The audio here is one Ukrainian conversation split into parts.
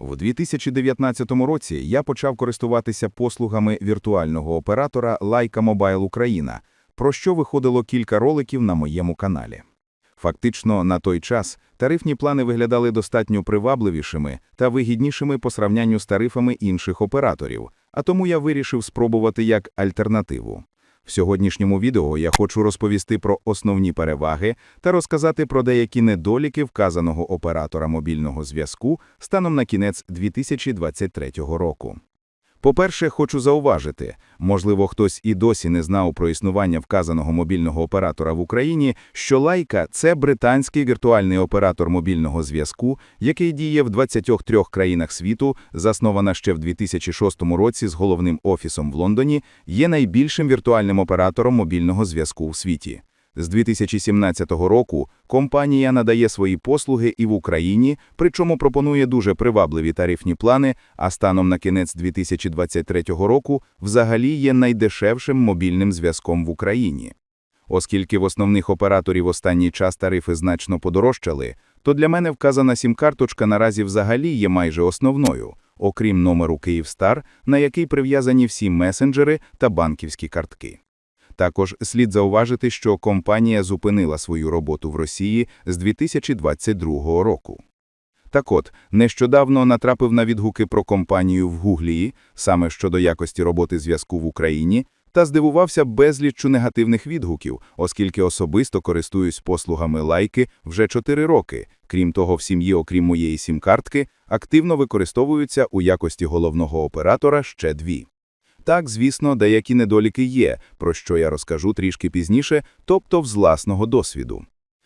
В 2019 році я почав користуватися послугами віртуального оператора Leica Mobile Україна, про що виходило кілька роликів на моєму каналі. Фактично, на той час тарифні плани виглядали достатньо привабливішими та вигіднішими по сравнянню з тарифами інших операторів, а тому я вирішив спробувати як альтернативу. В сьогоднішньому відео я хочу розповісти про основні переваги та розказати про деякі недоліки вказаного оператора мобільного зв'язку станом на кінець 2023 року. По-перше, хочу зауважити, можливо, хтось і досі не знав про існування вказаного мобільного оператора в Україні, що Лайка – це британський віртуальний оператор мобільного зв'язку, який діє в 23 країнах світу, заснована ще в 2006 році з головним офісом в Лондоні, є найбільшим віртуальним оператором мобільного зв'язку у світі. З 2017 року компанія надає свої послуги і в Україні, причому пропонує дуже привабливі тарифні плани, а станом на кінець 2023 року взагалі є найдешевшим мобільним зв'язком в Україні. Оскільки в основних операторів останній час тарифи значно подорожчали, то для мене вказана сім-карточка наразі взагалі є майже основною, окрім номеру Київстар, на який прив'язані всі месенджери та банківські картки. Також слід зауважити, що компанія зупинила свою роботу в Росії з 2022 року. Так от, нещодавно натрапив на відгуки про компанію в Гуглії, саме щодо якості роботи зв'язку в Україні, та здивувався безліччю негативних відгуків, оскільки особисто користуюсь послугами лайки вже 4 роки. Крім того, в сім'ї, окрім моєї сім-картки, активно використовуються у якості головного оператора ще дві. Так, звісно, деякі недоліки є, про що я розкажу трішки пізніше, тобто з власного досвіду.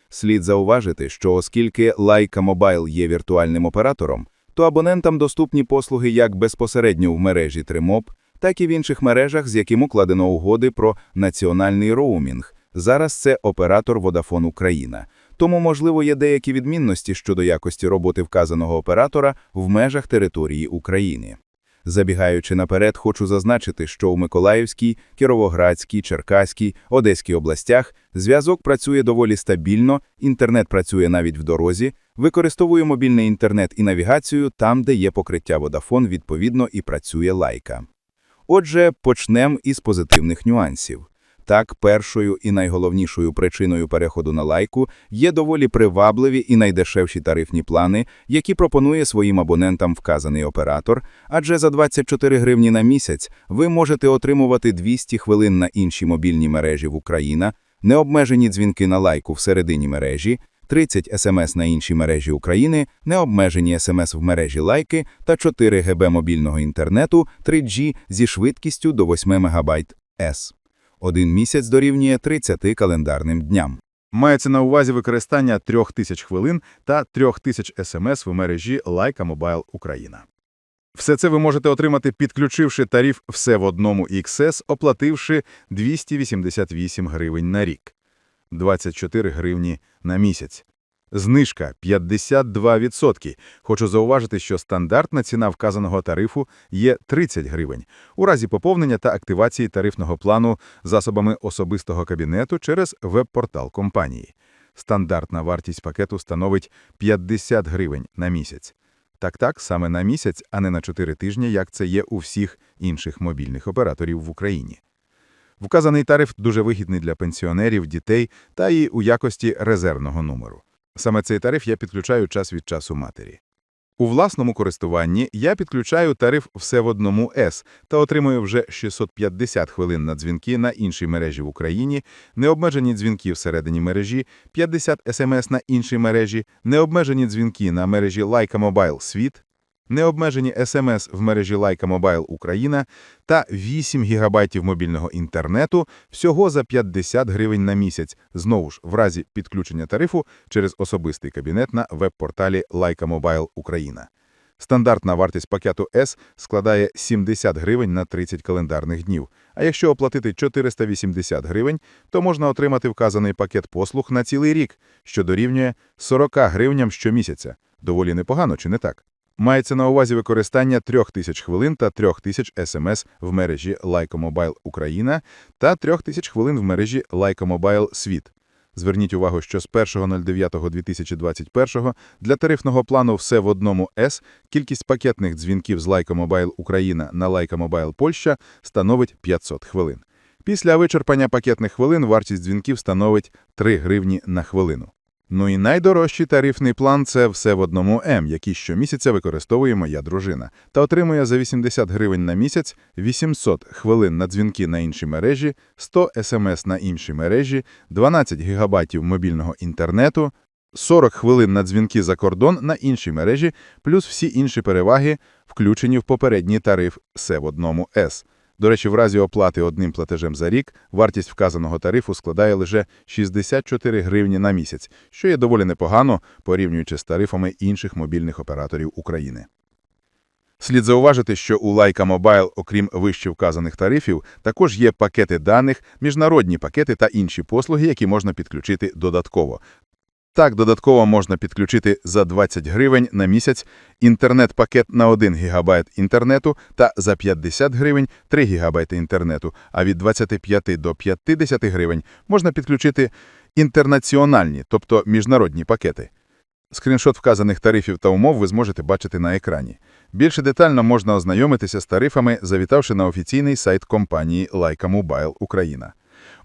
Слід зауважити, що оскільки Leica Mobile є віртуальним оператором, то абонентам доступні послуги як безпосередньо в мережі Тримоп, так і в інших мережах, з яким укладено угоди про національний роумінг. Зараз це оператор Vodafone Україна. Тому, можливо, є деякі відмінності щодо якості роботи вказаного оператора в межах території України. Забігаючи наперед, хочу зазначити, що у Миколаївській, Кіровоградській, Черкаській, Одеській областях зв'язок працює доволі стабільно, інтернет працює навіть в дорозі, використовую мобільний інтернет і навігацію там, де є покриття Vodafone, відповідно, і працює лайка. Отже, почнемо із позитивних нюансів. Так, першою і найголовнішою причиною переходу на лайку є доволі привабливі і найдешевші тарифні плани, які пропонує своїм абонентам вказаний оператор, адже за 24 гривні на місяць ви можете отримувати 200 хвилин на інші мобільні мережі в Україна, необмежені дзвінки на лайку всередині мережі, 30 смс на інші мережі України, необмежені смс в мережі лайки та 4 ГБ мобільного інтернету 3G зі швидкістю до 8 МБ С. Один місяць дорівнює 30 календарним дням. Мається на увазі використання 3000 хвилин та 3000 смс в мережі Лайка Мобайл Україна. Все це ви можете отримати, підключивши тариф «Все в одному XS», оплативши 288 гривень на рік, 24 гривні на місяць. Знижка 52%. Хочу зауважити, що стандартна ціна вказаного тарифу є 30 гривень у разі поповнення та активації тарифного плану засобами особистого кабінету через веб-портал компанії. Стандартна вартість пакету становить 50 гривень на місяць. Так-так, саме на місяць, а не на 4 тижні, як це є у всіх інших мобільних операторів в Україні. Вказаний тариф дуже вигідний для пенсіонерів, дітей та і у якості резервного номеру. Саме цей тариф я підключаю час від часу матері. У власному користуванні я підключаю тариф «Все в одному С» та отримую вже 650 хвилин на дзвінки на іншій мережі в Україні, необмежені дзвінки всередині мережі, 50 смс на іншій мережі, необмежені дзвінки на мережі Leica Мобайл Світ, необмежені смс в мережі Leica Mobile Україна та 8 гігабайтів мобільного інтернету всього за 50 гривень на місяць, знову ж в разі підключення тарифу через особистий кабінет на веб-порталі Leica Mobile Україна. Стандартна вартість пакету S складає 70 гривень на 30 календарних днів, а якщо оплатити 480 гривень, то можна отримати вказаний пакет послуг на цілий рік, що дорівнює 40 гривням щомісяця. Доволі непогано, чи не так? Мається на увазі використання 3000 хвилин та 3000 смс в мережі Mobile Україна та 3000 хвилин в мережі Mobile Світ. Зверніть увагу, що з 1.09.2021 для тарифного плану «Все в одному С» кількість пакетних дзвінків з Лайка Мобайл Україна на Лайка Мобайл Польща становить 500 хвилин. Після вичерпання пакетних хвилин вартість дзвінків становить 3 гривні на хвилину. Ну і найдорожчий тарифний план – це «Все в одному М», який щомісяця використовує моя дружина, та отримує за 80 гривень на місяць 800 хвилин на дзвінки на інші мережі, 100 смс на інші мережі, 12 гігабайтів мобільного інтернету, 40 хвилин на дзвінки за кордон на інші мережі, плюс всі інші переваги, включені в попередній тариф «Все в одному С». До речі, в разі оплати одним платежем за рік вартість вказаного тарифу складає лише 64 гривні на місяць, що є доволі непогано, порівнюючи з тарифами інших мобільних операторів України. Слід зауважити, що у Лайка Мобайл, окрім вище вказаних тарифів, також є пакети даних, міжнародні пакети та інші послуги, які можна підключити додатково. Так, додатково можна підключити за 20 гривень на місяць інтернет-пакет на 1 гігабайт інтернету та за 50 гривень 3 гігабайти інтернету, а від 25 до 50 гривень можна підключити інтернаціональні, тобто міжнародні пакети. Скріншот вказаних тарифів та умов ви зможете бачити на екрані. Більше детально можна ознайомитися з тарифами, завітавши на офіційний сайт компанії Лайка Мобайл Україна.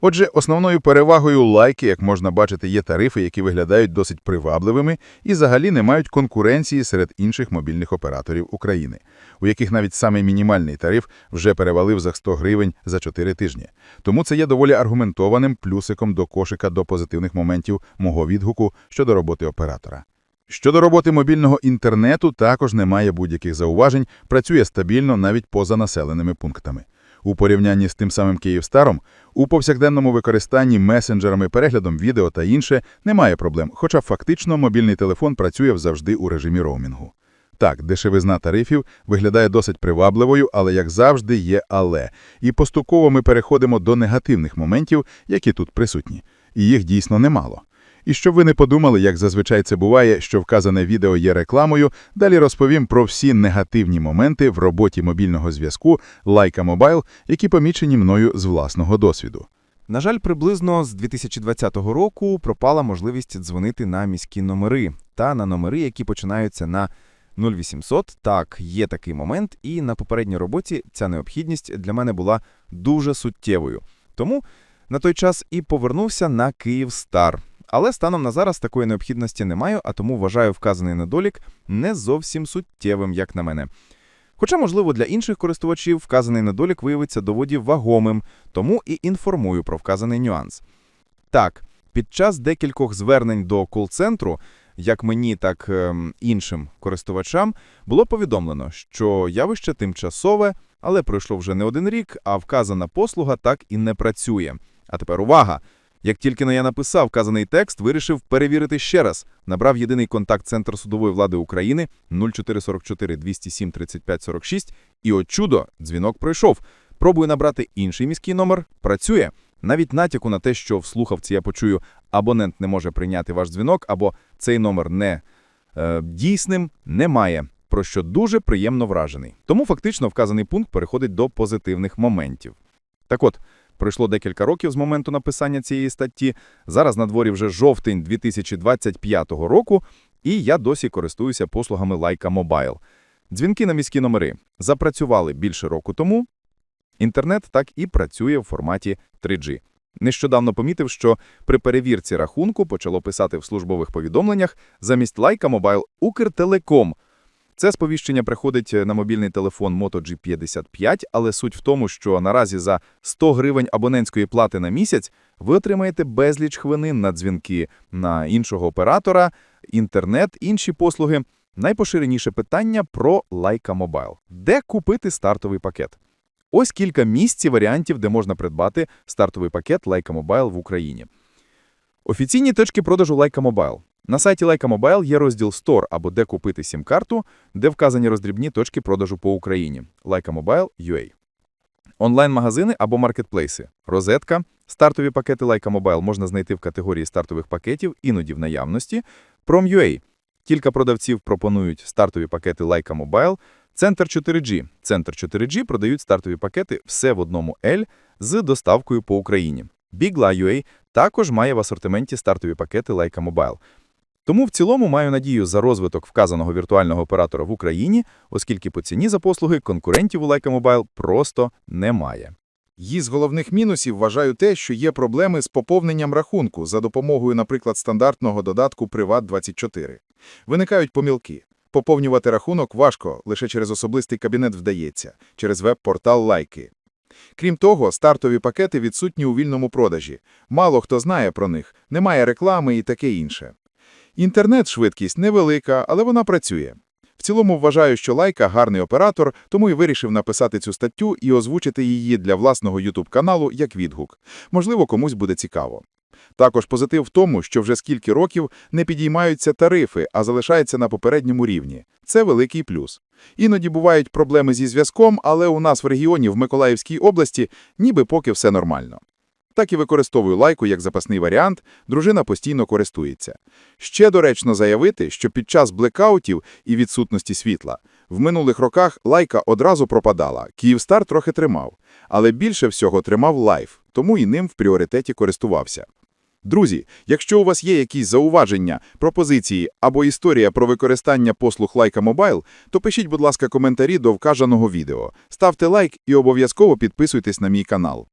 Отже, основною перевагою лайки, як можна бачити, є тарифи, які виглядають досить привабливими і взагалі не мають конкуренції серед інших мобільних операторів України, у яких навіть самий мінімальний тариф вже перевалив за 100 гривень за 4 тижні. Тому це є доволі аргументованим плюсиком до кошика до позитивних моментів мого відгуку щодо роботи оператора. Щодо роботи мобільного інтернету також немає будь-яких зауважень, працює стабільно навіть поза населеними пунктами. У порівнянні з тим самим Київстаром, у повсякденному використанні месенджерами, переглядом відео та інше немає проблем, хоча фактично мобільний телефон працює завжди у режимі роумінгу. Так, дешевизна тарифів виглядає досить привабливою, але, як завжди, є але. І поступово ми переходимо до негативних моментів, які тут присутні. І їх дійсно немало. І щоб ви не подумали, як зазвичай це буває, що вказане відео є рекламою, далі розповім про всі негативні моменти в роботі мобільного зв'язку Лайка Мобайл, які помічені мною з власного досвіду. На жаль, приблизно з 2020 року пропала можливість дзвонити на міські номери та на номери, які починаються на 0800. Так, є такий момент, і на попередній роботі ця необхідність для мене була дуже суттєвою. Тому на той час і повернувся на Київстар. Але станом на зараз такої необхідності немає, а тому вважаю вказаний недолік не зовсім суттєвим, як на мене. Хоча, можливо, для інших користувачів вказаний недолік виявиться доводі вагомим, тому і інформую про вказаний нюанс. Так, під час декількох звернень до кол-центру, як мені, так ем, іншим користувачам, було повідомлено, що явище тимчасове, але пройшло вже не один рік, а вказана послуга так і не працює. А тепер увага! Як тільки но я написав вказаний текст, вирішив перевірити ще раз. Набрав єдиний контакт Центр судової влади України 0444 207 35 46, і от чудо, дзвінок пройшов. Пробую набрати інший міський номер, працює. Навіть натяку на те, що в слухавці я почую, абонент не може прийняти ваш дзвінок, або цей номер не е, дійсним, немає, про що дуже приємно вражений. Тому фактично вказаний пункт переходить до позитивних моментів. Так от, Пройшло декілька років з моменту написання цієї статті. Зараз на дворі вже жовтень 2025 року, і я досі користуюся послугами Лайка Мобайл. Дзвінки на міські номери запрацювали більше року тому. Інтернет так і працює в форматі 3G. Нещодавно помітив, що при перевірці рахунку почало писати в службових повідомленнях замість Лайка Мобайл Укртелеком – це сповіщення приходить на мобільний телефон Moto G55, але суть в тому, що наразі за 100 гривень абонентської плати на місяць ви отримаєте безліч хвилин на дзвінки на іншого оператора, інтернет, інші послуги. Найпоширеніше питання про Лайка Мобайл. Де купити стартовий пакет? Ось кілька місць і варіантів, де можна придбати стартовий пакет Лайка Мобайл в Україні. Офіційні точки продажу Лайка Мобайл. На сайті Лайка Мобайл є розділ Store або де купити сім-карту, де вказані роздрібні точки продажу по Україні Лайка Мобайл UA. Онлайн-магазини або маркетплейси. Розетка. Стартові пакети Лайка Мобайл можна знайти в категорії стартових пакетів, іноді в наявності. Prom.ua. Кілька продавців пропонують стартові пакети Лайка Мобайл. Центр 4G. Центр 4G продають стартові пакети все в одному L з доставкою по Україні. Bigla.ua також має в асортименті стартові пакети Leica Mobile. Тому в цілому маю надію за розвиток вказаного віртуального оператора в Україні, оскільки по ціні за послуги конкурентів у Leica Mobile просто немає. Її з головних мінусів вважаю те, що є проблеми з поповненням рахунку за допомогою, наприклад, стандартного додатку Privat24. Виникають помилки. Поповнювати рахунок важко, лише через особистий кабінет вдається, через веб-портал Лайки. Крім того, стартові пакети відсутні у вільному продажі. Мало хто знає про них, немає реклами і таке інше. Інтернет-швидкість невелика, але вона працює. В цілому вважаю, що Лайка гарний оператор, тому і вирішив написати цю статтю і озвучити її для власного YouTube-каналу як відгук. Можливо, комусь буде цікаво. Також позитив в тому, що вже скільки років не підіймаються тарифи, а залишаються на попередньому рівні. Це великий плюс. Іноді бувають проблеми зі зв'язком, але у нас в регіоні в Миколаївській області ніби поки все нормально. Так і використовую лайку як запасний варіант, дружина постійно користується. Ще доречно заявити, що під час блекаутів і відсутності світла в минулих роках лайка одразу пропадала, Київстар трохи тримав, але більше всього тримав лайф, тому і ним в пріоритеті користувався. Друзі, якщо у вас є якісь зауваження, пропозиції або історія про використання послуг Лайка Мобайл, то пишіть, будь ласка, коментарі до вказаного відео, ставте лайк і обов'язково підписуйтесь на мій канал.